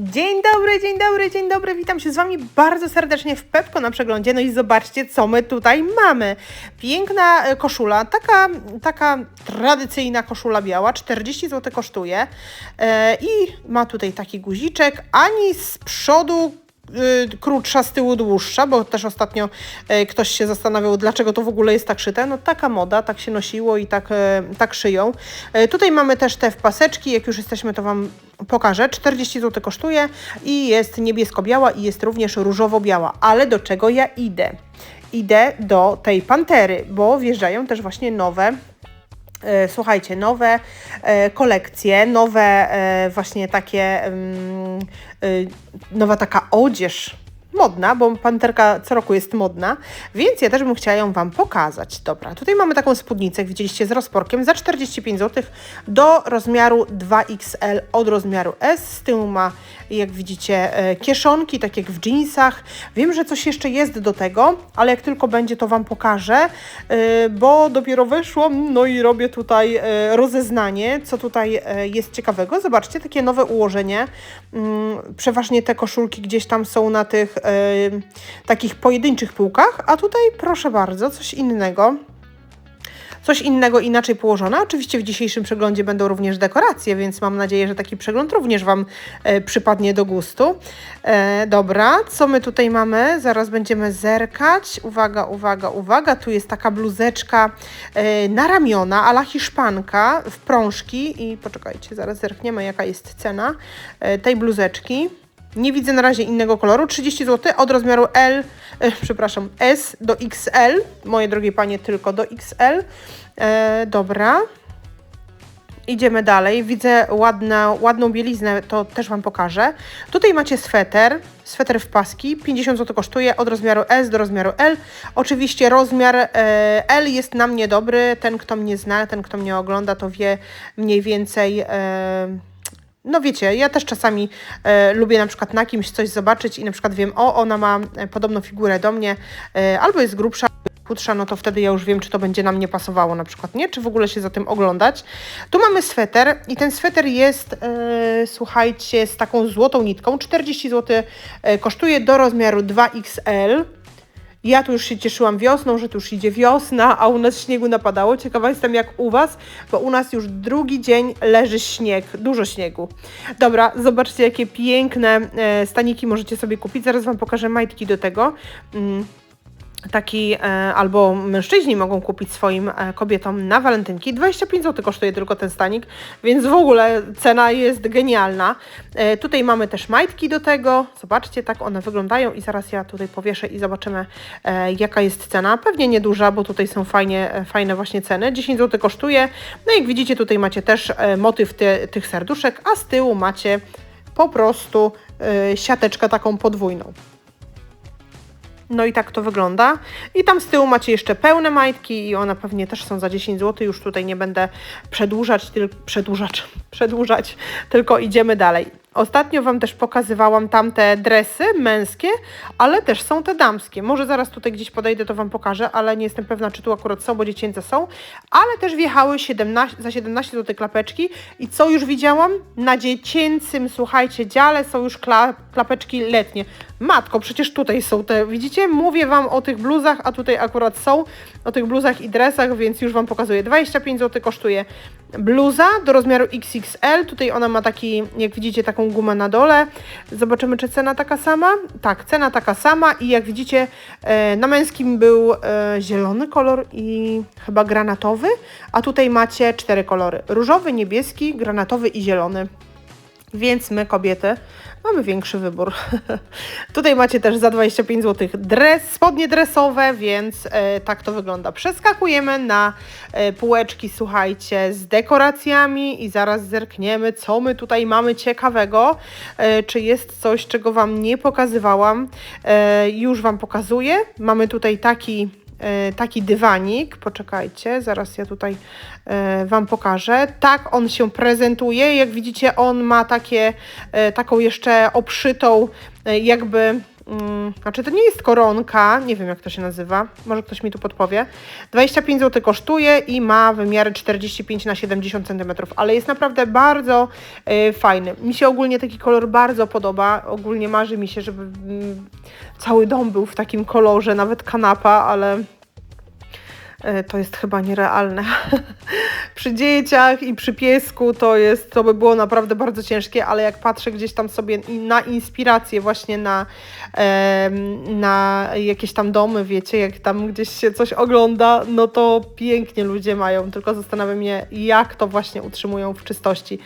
Dzień dobry, dzień dobry, dzień dobry. Witam się z Wami bardzo serdecznie w Pepko na przeglądzie. No i zobaczcie, co my tutaj mamy. Piękna e, koszula, taka, taka tradycyjna koszula biała, 40 zł kosztuje. E, I ma tutaj taki guziczek, ani z przodu krótsza, z tyłu dłuższa, bo też ostatnio e, ktoś się zastanawiał, dlaczego to w ogóle jest tak szyte. No taka moda, tak się nosiło i tak, e, tak szyją. E, Tutaj mamy też te w paseczki, jak już jesteśmy, to Wam pokażę. 40 zł kosztuje i jest niebiesko-biała i jest również różowo-biała. Ale do czego ja idę? Idę do tej pantery, bo wjeżdżają też właśnie nowe Słuchajcie, nowe kolekcje, nowe właśnie takie, mm, nowa taka odzież modna, bo panterka co roku jest modna, więc ja też bym chciała ją Wam pokazać. Dobra, tutaj mamy taką spódnicę, jak widzieliście, z rozporkiem za 45 zł do rozmiaru 2XL od rozmiaru S. Z tyłu ma, jak widzicie, e, kieszonki, tak jak w jeansach. Wiem, że coś jeszcze jest do tego, ale jak tylko będzie, to Wam pokażę, e, bo dopiero weszłam, no i robię tutaj e, rozeznanie, co tutaj jest ciekawego. Zobaczcie, takie nowe ułożenie. Mm, Przeważnie te koszulki gdzieś tam są na tych takich pojedynczych półkach, a tutaj proszę bardzo, coś innego. Coś innego, inaczej położone. Oczywiście w dzisiejszym przeglądzie będą również dekoracje, więc mam nadzieję, że taki przegląd również Wam e, przypadnie do gustu. E, dobra, co my tutaj mamy? Zaraz będziemy zerkać. Uwaga, uwaga, uwaga. Tu jest taka bluzeczka e, na ramiona, ala hiszpanka w prążki. I poczekajcie, zaraz zerkniemy, jaka jest cena e, tej bluzeczki. Nie widzę na razie innego koloru. 30 zł od rozmiaru L, e, przepraszam, S do XL. Moje drogie panie, tylko do XL. E, dobra. Idziemy dalej. Widzę ładna, ładną bieliznę, to też Wam pokażę. Tutaj macie sweter, sweter w paski, 50 zł kosztuje od rozmiaru S do rozmiaru L. Oczywiście rozmiar e, L jest na mnie dobry. Ten, kto mnie zna, ten, kto mnie ogląda, to wie mniej więcej... E, no wiecie, ja też czasami e, lubię na przykład na kimś coś zobaczyć i na przykład wiem, o, ona ma e, podobną figurę do mnie, e, albo jest grubsza, chudsza, no to wtedy ja już wiem, czy to będzie na mnie pasowało na przykład, nie? Czy w ogóle się za tym oglądać. Tu mamy sweter i ten sweter jest, e, słuchajcie, z taką złotą nitką, 40 zł e, kosztuje do rozmiaru 2XL. Ja tu już się cieszyłam wiosną, że tu już idzie wiosna, a u nas śniegu napadało. Ciekawa jestem jak u Was, bo u nas już drugi dzień leży śnieg, dużo śniegu. Dobra, zobaczcie jakie piękne e, staniki możecie sobie kupić. Zaraz Wam pokażę majtki do tego. Taki, e, albo mężczyźni mogą kupić swoim e, kobietom na walentynki. 25 zł kosztuje tylko ten stanik, więc w ogóle cena jest genialna. E, tutaj mamy też majtki do tego. Zobaczcie, tak one wyglądają i zaraz ja tutaj powieszę i zobaczymy jaka jest cena. Pewnie nieduża, bo tutaj są fajnie, fajne właśnie ceny. 10 zł kosztuje. No jak widzicie tutaj macie też motyw ty, tych serduszek, a z tyłu macie po prostu siateczkę taką podwójną. No i tak to wygląda. I tam z tyłu macie jeszcze pełne majtki i one pewnie też są za 10 zł. Już tutaj nie będę przedłużać, tylko przedłużać, przedłużać, tylko idziemy dalej. Ostatnio Wam też pokazywałam tamte dresy męskie, ale też są te damskie. Może zaraz tutaj gdzieś podejdę, to Wam pokażę, ale nie jestem pewna, czy tu akurat są, bo dziecięce są. Ale też wjechały 17, za 17 zł klapeczki. I co już widziałam? Na dziecięcym, słuchajcie, dziale są już kla, klapeczki letnie. Matko, przecież tutaj są te, widzicie? Mówię Wam o tych bluzach, a tutaj akurat są o tych bluzach i dresach, więc już Wam pokazuję. 25 zł kosztuje bluza do rozmiaru XXL. Tutaj ona ma taki, jak widzicie, taką gumę na dole. Zobaczymy, czy cena taka sama. Tak, cena taka sama i jak widzicie, e, na męskim był e, zielony kolor i chyba granatowy, a tutaj macie cztery kolory. Różowy, niebieski, granatowy i zielony. Więc my, kobiety, mamy większy wybór. Tutaj macie też za 25 zł dres, spodnie dresowe, więc e, tak to wygląda. Przeskakujemy na e, półeczki, słuchajcie, z dekoracjami i zaraz zerkniemy, co my tutaj mamy ciekawego. E, czy jest coś, czego Wam nie pokazywałam? E, już Wam pokazuję. Mamy tutaj taki taki dywanik. Poczekajcie, zaraz ja tutaj e, Wam pokażę. Tak on się prezentuje. Jak widzicie, on ma takie, e, taką jeszcze obszytą, e, jakby mm, znaczy to nie jest koronka, nie wiem jak to się nazywa, może ktoś mi tu podpowie. 25 zł kosztuje i ma wymiary 45 na 70 cm, ale jest naprawdę bardzo y, fajny. Mi się ogólnie taki kolor bardzo podoba, ogólnie marzy mi się, żeby mm, cały dom był w takim kolorze, nawet kanapa, ale to jest chyba nierealne. przy dzieciach i przy piesku to jest, to by było naprawdę bardzo ciężkie, ale jak patrzę gdzieś tam sobie na inspirację właśnie na, na jakieś tam domy, wiecie, jak tam gdzieś się coś ogląda, no to pięknie ludzie mają, tylko zastanawiam się, jak to właśnie utrzymują w czystości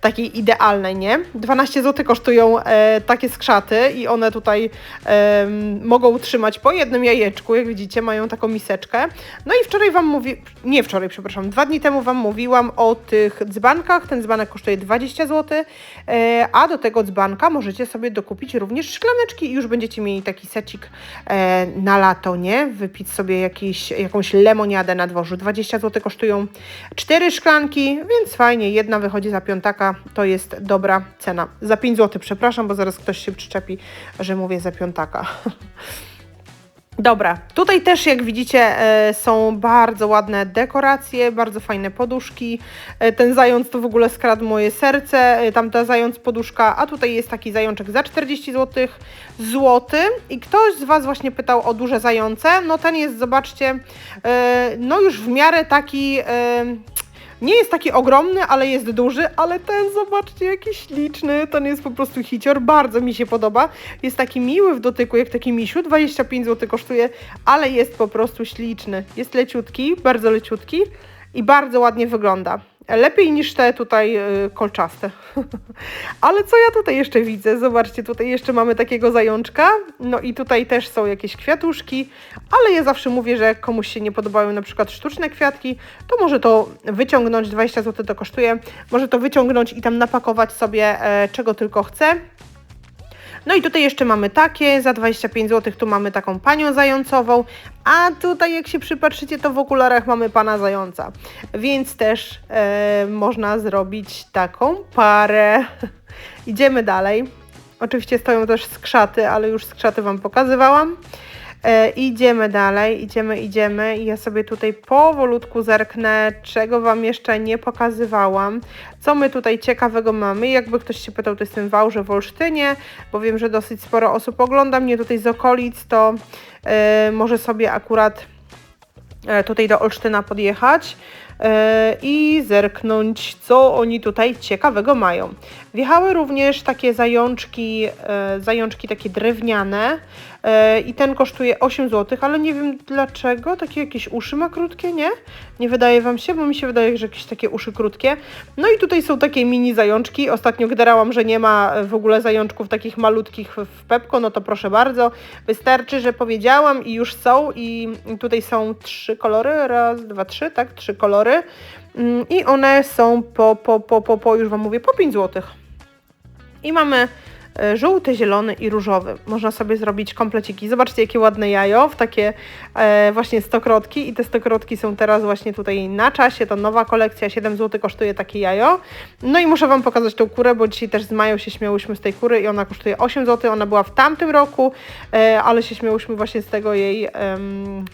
takiej idealnej, nie? 12 zł kosztują e, takie skrzaty i one tutaj e, mogą utrzymać po jednym jajeczku, jak widzicie, mają taką miseczkę. No i wczoraj Wam mówi, nie wczoraj, przepraszam, dwa dni temu Wam mówiłam o tych dzbankach. Ten dzbanek kosztuje 20 zł, e, a do tego dzbanka możecie sobie dokupić również szklaneczki i już będziecie mieli taki secik e, na lato, nie? Wypić sobie jakiś, jakąś lemoniadę na dworzu. 20 zł kosztują cztery szklanki, więc fajnie, jedna wychodzi za piątaka, to jest dobra cena. Za 5 zł, przepraszam, bo zaraz ktoś się przyczepi, że mówię za piątaka. Dobra, tutaj też jak widzicie e, są bardzo ładne dekoracje, bardzo fajne poduszki. E, ten zając to w ogóle skradł moje serce, e, tamta zając poduszka, a tutaj jest taki zajączek za 40 zł, złoty. I ktoś z Was właśnie pytał o duże zające, no ten jest, zobaczcie, no już w miarę taki nie jest taki ogromny, ale jest duży, ale ten zobaczcie jaki śliczny, ten jest po prostu hicior, bardzo mi się podoba. Jest taki miły w dotyku, jak taki misiu, 25 zł kosztuje, ale jest po prostu śliczny. Jest leciutki, bardzo leciutki i bardzo ładnie wygląda. Lepiej niż te tutaj yy, kolczaste. Ale co ja tutaj jeszcze widzę? Zobaczcie, tutaj jeszcze mamy takiego zajączka. No i tutaj też są jakieś kwiatuszki, ale ja zawsze mówię, że jak komuś się nie podobają na przykład sztuczne kwiatki, to może to wyciągnąć, 20 zł to kosztuje, może to wyciągnąć i tam napakować sobie e, czego tylko chce. No i tutaj jeszcze mamy takie, za 25 zł tu mamy taką panią zającową, a tutaj jak się przypatrzycie, to w okularach mamy pana zająca, więc też e, można zrobić taką parę. Idziemy dalej. Oczywiście stoją też skrzaty, ale już skrzaty Wam pokazywałam. E, idziemy dalej, idziemy, idziemy i ja sobie tutaj powolutku zerknę, czego Wam jeszcze nie pokazywałam, co my tutaj ciekawego mamy. Jakby ktoś się pytał, to jestem w Wałże w Olsztynie, bo wiem, że dosyć sporo osób ogląda mnie tutaj z okolic, to e, może sobie akurat e, tutaj do Olsztyna podjechać. E, i zerknąć, co oni tutaj ciekawego mają. Wjechały również takie zajączki, e, zajączki takie drewniane i ten kosztuje 8 zł, ale nie wiem dlaczego, takie jakieś uszy ma krótkie, nie? Nie wydaje Wam się, bo mi się wydaje, że jakieś takie uszy krótkie. No i tutaj są takie mini zajączki. Ostatnio gderałam, że nie ma w ogóle zajączków takich malutkich w Pepko, no to proszę bardzo. Wystarczy, że powiedziałam i już są i tutaj są trzy kolory, raz, dwa, trzy, tak, trzy kolory mm, i one są po, po, po, po, po już Wam mówię, po 5 zł. I mamy E, żółty, zielony i różowy. Można sobie zrobić kompleciki. Zobaczcie, jakie ładne jajo w takie e, właśnie stokrotki i te stokrotki są teraz właśnie tutaj na czasie. To nowa kolekcja, 7 zł kosztuje takie jajo. No i muszę Wam pokazać tą kurę, bo dzisiaj też z Mają się śmiałyśmy z tej kury i ona kosztuje 8 zł. Ona była w tamtym roku, e, ale się śmiałyśmy właśnie z tego jej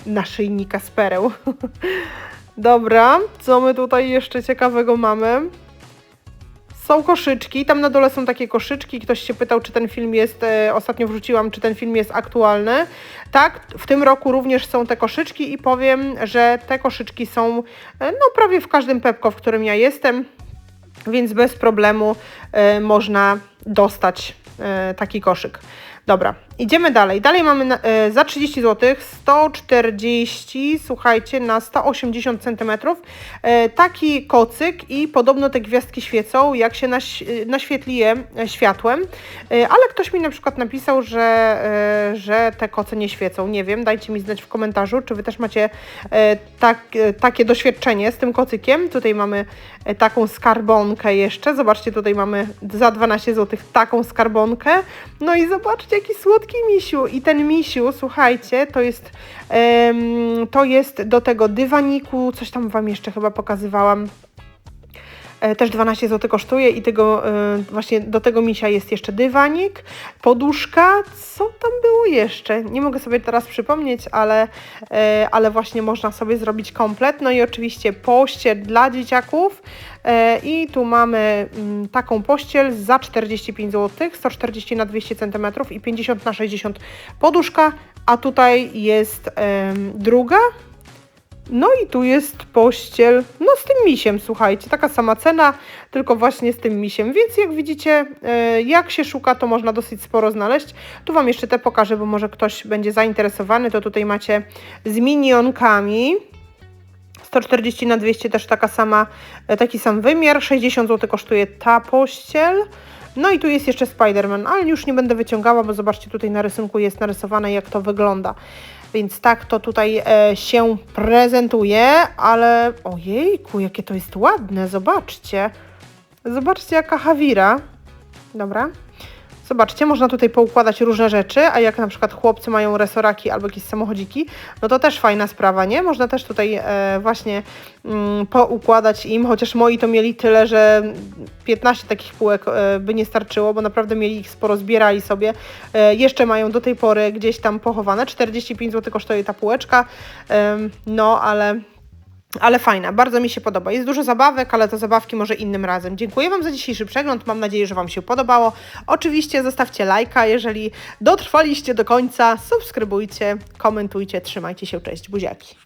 naszyjnika z pereł. Dobra, co my tutaj jeszcze ciekawego mamy? Są koszyczki, tam na dole są takie koszyczki. Ktoś się pytał, czy ten film jest, e, ostatnio wrzuciłam, czy ten film jest aktualny. Tak, w tym roku również są te koszyczki i powiem, że te koszyczki są e, no prawie w każdym Pepko, w którym ja jestem, więc bez problemu e, można dostać e, taki koszyk. Dobra, idziemy dalej. Dalej mamy na, e, za 30 zł 140, słuchajcie, na 180 cm e, taki kocyk i podobno te gwiazdki świecą, jak się naś, e, naświetli je światłem, ale ktoś mi na przykład napisał, że, że te koce nie świecą. Nie wiem, dajcie mi znać w komentarzu, czy Wy też macie tak, takie doświadczenie z tym kocykiem. Tutaj mamy taką skarbonkę jeszcze. Zobaczcie, tutaj mamy za 12 zł taką skarbonkę. No i zobaczcie, jaki słodki misiu. I ten misiu, słuchajcie, to jest, to jest do tego dywaniku, coś tam Wam jeszcze chyba pokazywałam. E, też 12 zł kosztuje i tego e, właśnie do tego misia jest jeszcze dywanik, poduszka, co tam było jeszcze? Nie mogę sobie teraz przypomnieć, ale, e, ale właśnie można sobie zrobić komplet. No i oczywiście pościel dla dzieciaków i tu mamy mm, taką pościel za 45 zł, 140 na 200 cm i 50 na 60 poduszka, a tutaj jest druga, no i tu jest pościel, no z tym misiem, słuchajcie, taka sama cena, tylko właśnie z tym misiem, więc jak widzicie, e, jak się szuka, to można dosyć sporo znaleźć. Tu Wam jeszcze te pokażę, bo może ktoś będzie zainteresowany, to tutaj macie z minionkami, 140 na 200 też taka sama, e, taki sam wymiar, 60 zł kosztuje ta pościel. No i tu jest jeszcze Spider-Man, ale już nie będę wyciągała, bo zobaczcie, tutaj na rysunku jest narysowane, jak to wygląda. Więc tak to tutaj e, się prezentuje, ale ojejku, jakie to jest ładne, zobaczcie. Zobaczcie, jaka hawira. Dobra. Zobaczcie, można tutaj poukładać różne rzeczy, a jak na przykład chłopcy mają resoraki albo jakieś samochodziki, no to też fajna sprawa, nie? Można też tutaj e, właśnie mm, poukładać im, chociaż moi to mieli tyle, że 15 takich półek e, by nie starczyło, bo naprawdę mieli ich sporo, zbierali sobie. E, jeszcze mają do tej pory gdzieś tam pochowane, 45 zł kosztuje ta półeczka, no ale ale fajna, bardzo mi się podoba. Jest dużo zabawek, ale to zabawki może innym razem. Dziękuję Wam za dzisiejszy przegląd, mam nadzieję, że Wam się podobało. Oczywiście zostawcie lajka, jeżeli dotrwaliście do końca, subskrybujcie, komentujcie, trzymajcie się, cześć, buziaki.